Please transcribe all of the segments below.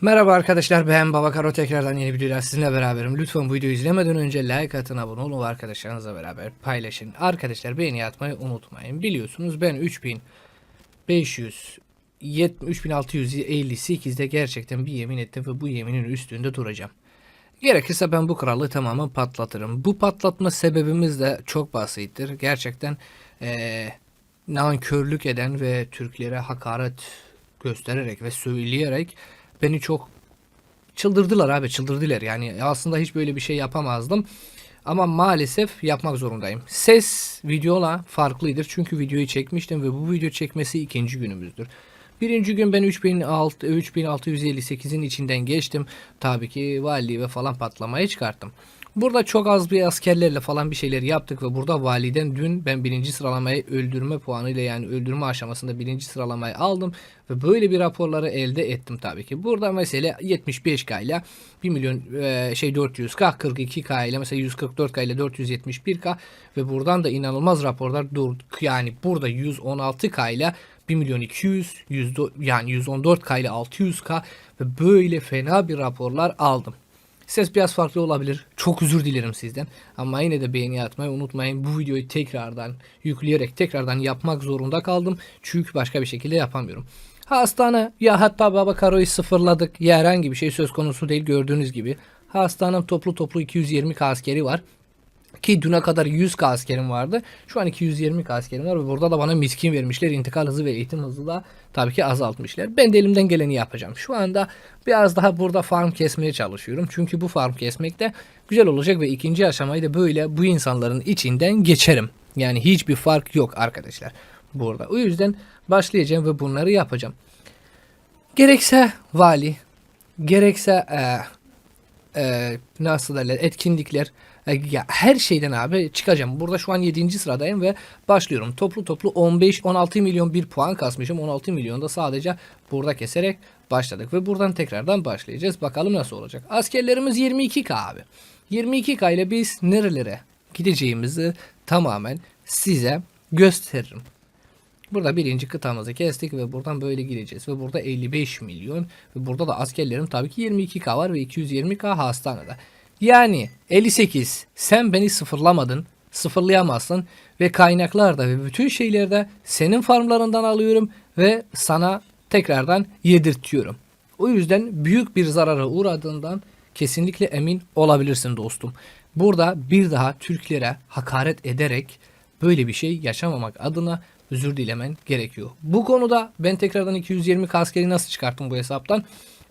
Merhaba arkadaşlar ben Baba Karo tekrardan yeni bir videoyla sizinle beraberim. Lütfen bu videoyu izlemeden önce like atın abone olun ve arkadaşlarınızla beraber paylaşın. Arkadaşlar beğeni atmayı unutmayın. Biliyorsunuz ben 3500 3658'de gerçekten bir yemin ettim ve bu yeminin üstünde duracağım. Gerekirse ben bu kralı tamamen patlatırım. Bu patlatma sebebimiz de çok basittir. Gerçekten eee nankörlük eden ve Türklere hakaret göstererek ve söyleyerek beni çok çıldırdılar abi çıldırdılar. Yani aslında hiç böyle bir şey yapamazdım. Ama maalesef yapmak zorundayım. Ses videola farklıdır. Çünkü videoyu çekmiştim ve bu video çekmesi ikinci günümüzdür. Birinci gün ben 3600 3658'in içinden geçtim. Tabii ki valiliği ve falan patlamaya çıkarttım. Burada çok az bir askerlerle falan bir şeyler yaptık ve burada validen dün ben birinci sıralamayı öldürme puanıyla yani öldürme aşamasında birinci sıralamayı aldım ve böyle bir raporları elde ettim tabii ki. Burada mesela 75k ile 1 milyon e, şey 400k 42k ile mesela 144k ile 471k ve buradan da inanılmaz raporlar dur yani burada 116k ile 1 milyon 200 100, yani 114k ile 600k ve böyle fena bir raporlar aldım. Ses biraz farklı olabilir. Çok özür dilerim sizden. Ama yine de beğeni atmayı unutmayın. Bu videoyu tekrardan yükleyerek tekrardan yapmak zorunda kaldım. Çünkü başka bir şekilde yapamıyorum. Hastane ya hatta Baba Karo'yu sıfırladık. Ya herhangi bir şey söz konusu değil gördüğünüz gibi. Hastanem toplu toplu 220 askeri var. Ki düne kadar 100 askerim vardı. Şu an 220 askerim var ve burada da bana miskin vermişler. İntikal hızı ve eğitim hızı da tabii ki azaltmışlar. Ben de elimden geleni yapacağım. Şu anda biraz daha burada farm kesmeye çalışıyorum. Çünkü bu farm kesmek de güzel olacak ve ikinci aşamayı da böyle bu insanların içinden geçerim. Yani hiçbir fark yok arkadaşlar burada. O yüzden başlayacağım ve bunları yapacağım. Gerekse vali, gerekse e, e, nasıl derler etkinlikler ya her şeyden abi çıkacağım. Burada şu an 7. sıradayım ve başlıyorum. Toplu toplu 15-16 milyon bir puan kasmışım. 16 milyon da sadece burada keserek başladık ve buradan tekrardan başlayacağız. Bakalım nasıl olacak. Askerlerimiz 22k abi. 22k ile biz nerelere gideceğimizi tamamen size gösteririm. Burada birinci kıtamızı kestik ve buradan böyle gireceğiz. Ve burada 55 milyon ve burada da askerlerim tabii ki 22k var ve 220k hastanede. Yani 58 sen beni sıfırlamadın, sıfırlayamazsın ve kaynaklarda ve bütün şeylerde senin farmlarından alıyorum ve sana tekrardan yedirtiyorum. O yüzden büyük bir zarara uğradığından kesinlikle emin olabilirsin dostum. Burada bir daha Türklere hakaret ederek böyle bir şey yaşamamak adına özür dilemen gerekiyor. Bu konuda ben tekrardan 220 kaskeri nasıl çıkarttım bu hesaptan?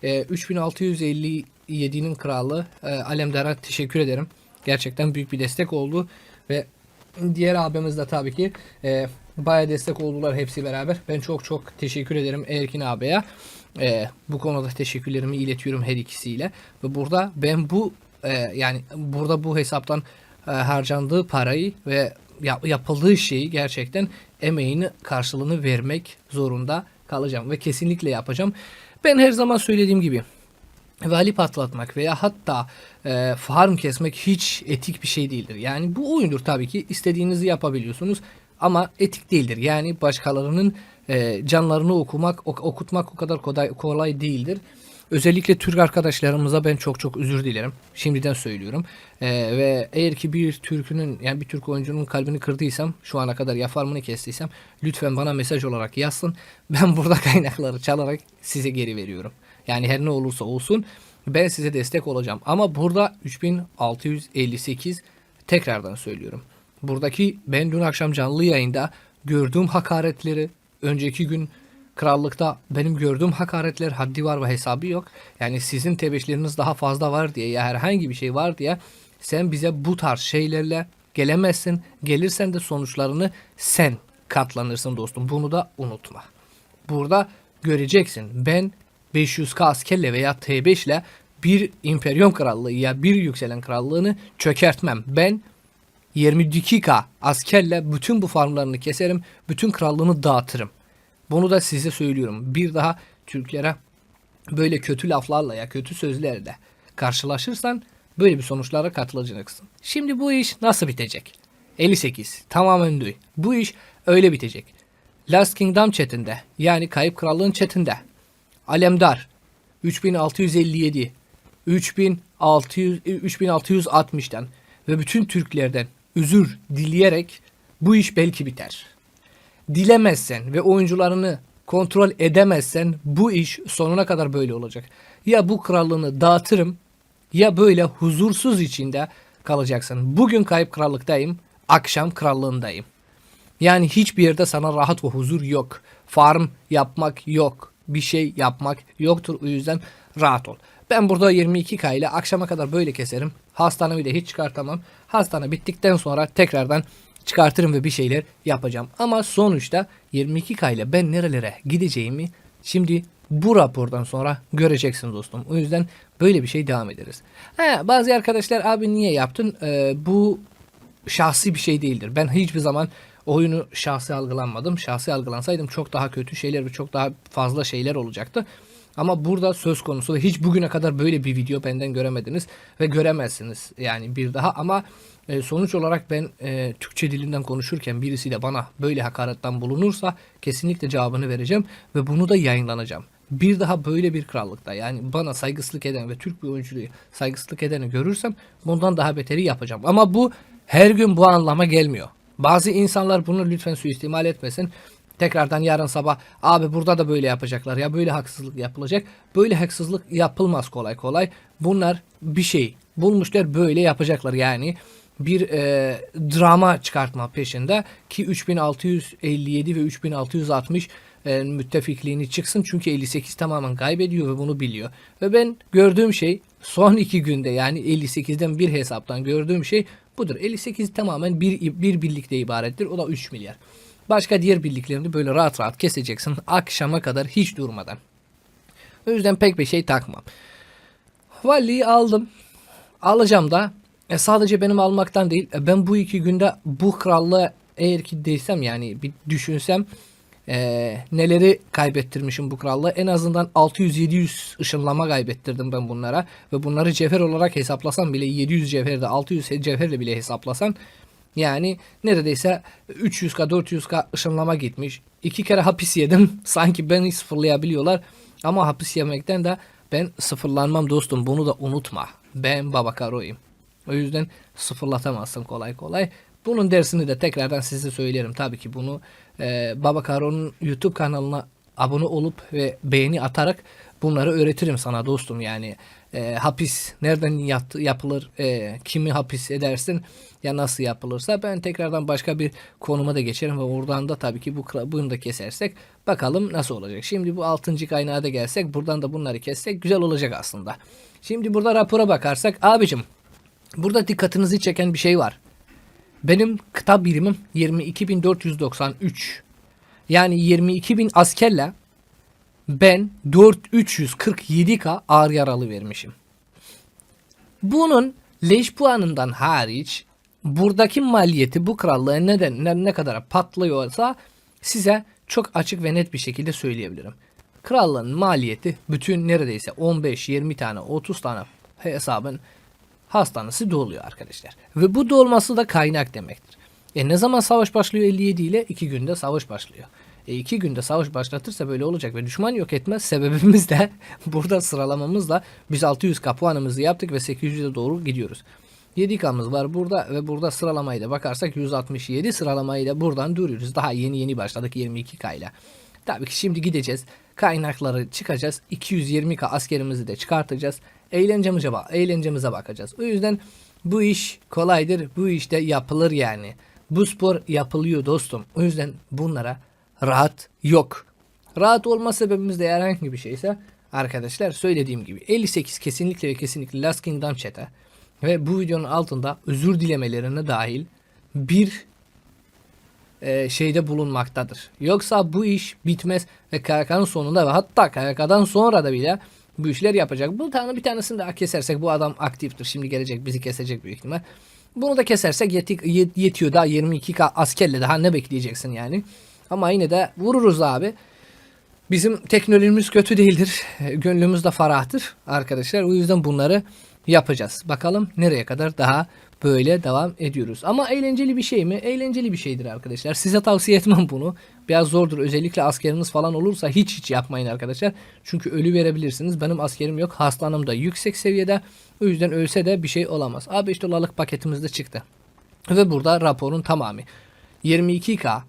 Ee, e, 3650 7'nin kralı e, Alemdar'a teşekkür ederim. Gerçekten büyük bir destek oldu ve diğer abimiz de tabii ki e, baya destek oldular hepsi beraber. Ben çok çok teşekkür ederim Erkin abiye. E, bu konuda teşekkürlerimi iletiyorum her ikisiyle. Ve burada ben bu e, yani burada bu hesaptan e, harcandığı parayı ve yap, yapıldığı şeyi gerçekten emeğini karşılığını vermek zorunda kalacağım ve kesinlikle yapacağım. Ben her zaman söylediğim gibi vali patlatmak veya hatta e, farm kesmek hiç etik bir şey değildir. Yani bu oyundur tabii ki istediğinizi yapabiliyorsunuz ama etik değildir. Yani başkalarının e, canlarını okumak ok- okutmak o kadar kolay, kolay değildir. Özellikle Türk arkadaşlarımıza ben çok çok özür dilerim. Şimdiden söylüyorum. Ee, ve eğer ki bir Türk'ünün yani bir Türk oyuncunun kalbini kırdıysam şu ana kadar ya farmını kestiysem lütfen bana mesaj olarak yazsın. Ben burada kaynakları çalarak size geri veriyorum. Yani her ne olursa olsun ben size destek olacağım. Ama burada 3658 tekrardan söylüyorum. Buradaki ben dün akşam canlı yayında gördüğüm hakaretleri önceki gün krallıkta benim gördüğüm hakaretler haddi var ve hesabı yok. Yani sizin tebeşleriniz daha fazla var diye ya herhangi bir şey var diye sen bize bu tarz şeylerle gelemezsin. Gelirsen de sonuçlarını sen katlanırsın dostum. Bunu da unutma. Burada göreceksin. Ben 500k askerle veya T5 ile bir İmperium Krallığı ya bir yükselen krallığını çökertmem. Ben 22k askerle bütün bu farmlarını keserim. Bütün krallığını dağıtırım. Bunu da size söylüyorum. Bir daha Türklere böyle kötü laflarla ya kötü sözlerle karşılaşırsan böyle bir sonuçlara katılacaksın. Şimdi bu iş nasıl bitecek? 58. Tamamen duy. Bu iş öyle bitecek. Last Kingdom chatinde yani Kayıp Krallığın chatinde Alemdar 3657, 3600 3660'tan ve bütün Türklerden özür dileyerek bu iş belki biter. Dilemezsen ve oyuncularını kontrol edemezsen bu iş sonuna kadar böyle olacak. Ya bu krallığını dağıtırım ya böyle huzursuz içinde kalacaksın. Bugün kayıp krallıktayım, akşam krallığındayım. Yani hiçbir yerde sana rahat ve huzur yok. Farm yapmak yok. Bir şey yapmak yoktur. O yüzden rahat ol. Ben burada 22K ile akşama kadar böyle keserim. Hastanemi de hiç çıkartamam. Hastane bittikten sonra tekrardan çıkartırım ve bir şeyler yapacağım. Ama sonuçta 22K ile ben nerelere gideceğimi şimdi bu rapordan sonra göreceksin dostum. O yüzden böyle bir şey devam ederiz. Ha, bazı arkadaşlar abi niye yaptın? Ee, bu şahsi bir şey değildir. Ben hiçbir zaman oyunu şahsi algılanmadım. Şahsi algılansaydım çok daha kötü şeyler ve çok daha fazla şeyler olacaktı. Ama burada söz konusu ve hiç bugüne kadar böyle bir video benden göremediniz ve göremezsiniz yani bir daha ama e, sonuç olarak ben e, Türkçe dilinden konuşurken birisi de bana böyle hakaretten bulunursa kesinlikle cevabını vereceğim ve bunu da yayınlanacağım. Bir daha böyle bir krallıkta yani bana saygısızlık eden ve Türk bir oyuncuyu saygısızlık edeni görürsem bundan daha beteri yapacağım. Ama bu her gün bu anlama gelmiyor. Bazı insanlar bunu lütfen suistimal etmesin. Tekrardan yarın sabah abi burada da böyle yapacaklar ya böyle haksızlık yapılacak. Böyle haksızlık yapılmaz kolay kolay. Bunlar bir şey bulmuşlar böyle yapacaklar yani bir e, drama çıkartma peşinde ki 3657 ve 3660 e, müttefikliğini çıksın çünkü 58 tamamen kaybediyor ve bunu biliyor. Ve ben gördüğüm şey son iki günde yani 58'den bir hesaptan gördüğüm şey budur. 58 tamamen bir, bir birlikte ibarettir o da 3 milyar. Başka diğer birliklerini böyle rahat rahat keseceksin akşama kadar hiç durmadan. O yüzden pek bir şey takmam. Valiyi aldım. Alacağım da e, sadece benim almaktan değil. e, ben bu iki günde bu krallığı eğer ki desem yani bir düşünsem e, neleri kaybettirmişim bu krallığı. En azından 600-700 ışınlama kaybettirdim ben bunlara. Ve bunları cevher olarak hesaplasam bile 700 cevherde 600 cevherle bile hesaplasan yani neredeyse 300k 400k ışınlama gitmiş. İki kere hapis yedim. Sanki beni sıfırlayabiliyorlar. Ama hapis yemekten de ben sıfırlanmam dostum. Bunu da unutma. Ben Baba Karo'yum. O yüzden sıfırlatamazsın kolay kolay. Bunun dersini de tekrardan size söylerim. Tabii ki bunu e, Baba Karo'nun YouTube kanalına abone olup ve beğeni atarak bunları öğretirim sana dostum. Yani e, hapis nereden yat, yapılır, e, kimi hapis edersin ya nasıl yapılırsa ben tekrardan başka bir konuma da geçerim ve oradan da tabii ki bu bunu da kesersek bakalım nasıl olacak. Şimdi bu 6. kaynağa da gelsek buradan da bunları kessek güzel olacak aslında. Şimdi burada rapora bakarsak abicim burada dikkatinizi çeken bir şey var. Benim kıta birimim 22.493. Yani 22.000 askerle ben 4347k ağır yaralı vermişim. Bunun leş puanından hariç buradaki maliyeti bu krallığa neden ne, ne kadar patlıyorsa size çok açık ve net bir şekilde söyleyebilirim. Krallığın maliyeti bütün neredeyse 15-20 tane 30 tane hesabın hastanesi doluyor arkadaşlar. Ve bu dolması da kaynak demektir. E ne zaman savaş başlıyor 57 ile 2 günde savaş başlıyor. E iki günde savaş başlatırsa böyle olacak ve düşman yok etmez. Sebebimiz de burada sıralamamızla biz 600 puanımızı yaptık ve 800'e doğru gidiyoruz. 7K'mız var burada ve burada sıralamayı da bakarsak 167 sıralamayı da buradan duruyoruz. Daha yeni yeni başladık 22K ile. Tabii ki şimdi gideceğiz. Kaynakları çıkacağız. 220K askerimizi de çıkartacağız. Eğlencemize, bak eğlencemize bakacağız. O yüzden bu iş kolaydır. Bu işte yapılır yani. Bu spor yapılıyor dostum. O yüzden bunlara rahat yok. Rahat olma sebebimiz de herhangi bir şeyse arkadaşlar söylediğim gibi 58 kesinlikle ve kesinlikle Last Kingdom chat'e ve bu videonun altında özür dilemelerine dahil bir e, şeyde bulunmaktadır. Yoksa bu iş bitmez ve KYK'nın sonunda ve hatta KYK'dan sonra da bile bu işler yapacak. Bu tane bir tanesini daha kesersek bu adam aktiftir. Şimdi gelecek bizi kesecek büyük ihtimal. Bunu da kesersek yeti, yetiyor daha 22k askerle daha ne bekleyeceksin yani. Ama yine de vururuz abi. Bizim teknolojimiz kötü değildir. Gönlümüz de ferahtır arkadaşlar. O yüzden bunları yapacağız. Bakalım nereye kadar daha böyle devam ediyoruz. Ama eğlenceli bir şey mi? Eğlenceli bir şeydir arkadaşlar. Size tavsiye etmem bunu. Biraz zordur. Özellikle askeriniz falan olursa hiç hiç yapmayın arkadaşlar. Çünkü ölü verebilirsiniz. Benim askerim yok. Hastanım da yüksek seviyede. O yüzden ölse de bir şey olamaz. Abi 5 dolarlık paketimiz de çıktı. Ve burada raporun tamamı. 22K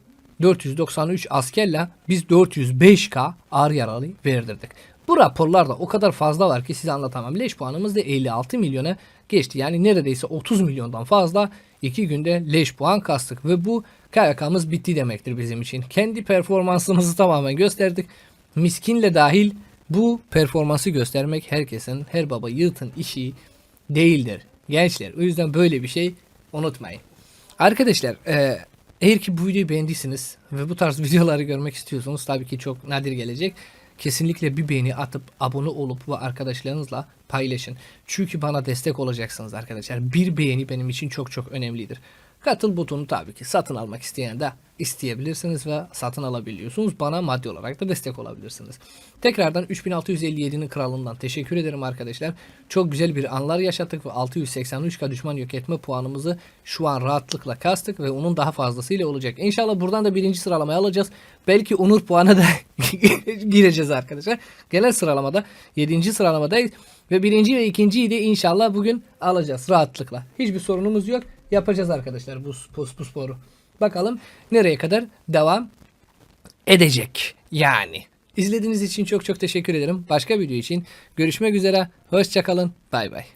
493 askerle biz 405K ağır yaralı verdirdik. Bu raporlarda o kadar fazla var ki size anlatamam. Leş puanımız da 56 milyona geçti. Yani neredeyse 30 milyondan fazla 2 günde leş puan kastık. Ve bu KYK'mız bitti demektir bizim için. Kendi performansımızı tamamen gösterdik. Miskinle dahil bu performansı göstermek herkesin, her baba yiğitin işi değildir. Gençler o yüzden böyle bir şey unutmayın. Arkadaşlar e, eğer ki bu videoyu beğendiyseniz ve bu tarz videoları görmek istiyorsanız tabii ki çok nadir gelecek. Kesinlikle bir beğeni atıp abone olup ve arkadaşlarınızla paylaşın. Çünkü bana destek olacaksınız arkadaşlar. Bir beğeni benim için çok çok önemlidir. Katıl butonu tabii ki satın almak isteyen de isteyebilirsiniz ve satın alabiliyorsunuz. Bana maddi olarak da destek olabilirsiniz. Tekrardan 3657'nin kralından teşekkür ederim arkadaşlar. Çok güzel bir anlar yaşattık ve 683k düşman yok etme puanımızı şu an rahatlıkla kastık ve onun daha fazlasıyla olacak. İnşallah buradan da birinci sıralamaya alacağız. Belki onur puanı da gireceğiz arkadaşlar. Genel sıralamada 7. sıralamadayız ve birinci ve ikinciyi de inşallah bugün alacağız rahatlıkla. Hiçbir sorunumuz yok. Yapacağız arkadaşlar bu, bu, bu sporu. Bakalım nereye kadar devam edecek yani. İzlediğiniz için çok çok teşekkür ederim. Başka video için görüşmek üzere. Hoşçakalın. Bay bay.